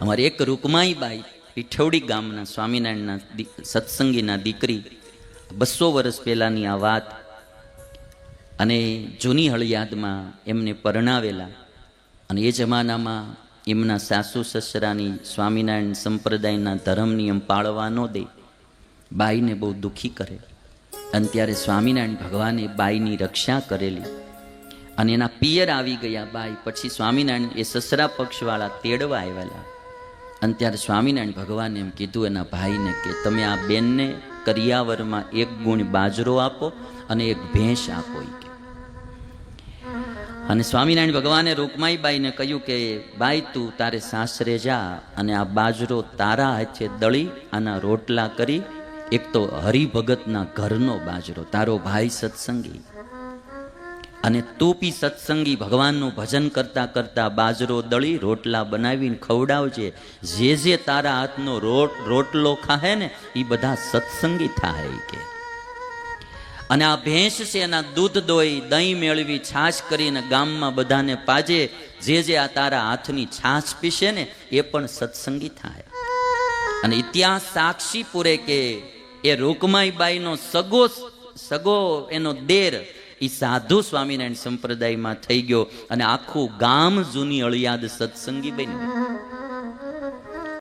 અમારી એક રૂકમાઈબાઈ પીઠવડી ગામના સ્વામિનારાયણના સત્સંગીના દીકરી, બસો વર્ષ પહેલાંની આ વાત અને જૂની હળિયાદમાં એમને પરણાવેલા અને એ જમાનામાં એમના સાસુ સસરાની સ્વામિનારાયણ સંપ્રદાયના ધર્મ નિયમ પાળવા ન દે, બાઈને બહુ દુઃખી કરે. અને ત્યારે સ્વામિનારાયણ ભગવાને બાઈની રક્ષા કરેલી અને એના પિયર આવી ગયા બાઈ, પછી સ્વામિનારાયણ એ સસરા પક્ષવાળા તેડવા આવેલા અને ત્યારે સ્વામિનારાયણ ભગવાને એમ કીધું એના ભાઈને કે તમે આ બેનને કરિયાવરમાં એક ગુણ બાજરો આપો અને એક ભેંસ આપો કે. અને સ્વામિનારાયણ ભગવાને રૂકમાઈબાઈને કહ્યું કે, બાઈ, તું તારે સાસરે જા અને આ બાજરો તારા હાથે દળી, આના રોટલા કરી. એક તો હરિભગતના ઘરનો બાજરો, તારો ભાઈ સત્સંગી. અને તું સત્સંગી ભગવાનનું ભજન કરતા કરતા બાજરો દળી રોટલા બનાવીને ખવડાવજે. જે જે તારા હાથનો રોટ, રોટલો ખાહે ને એ બધા સત્સંગી થાય કે. અને આ ભેંસ છે એના દૂધ દોઈ, દહીં મેળવી, છાશ કરીને ગામમાં બધાને પાજે. જે જે આ તારા હાથની છાશ પીશે ને, એ પણ સત્સંગી થાય. અને ઇતિહાસ સાક્ષી પૂરે કે એ રૂકમાઈબાઈનો સગો સગો એનો દેર એ સાધુ સ્વામિનારાયણ સંપ્રદાયમાં થઈ ગયો અને આખું ગામ જૂની અળિયાદ સત્સંગી બન્યું.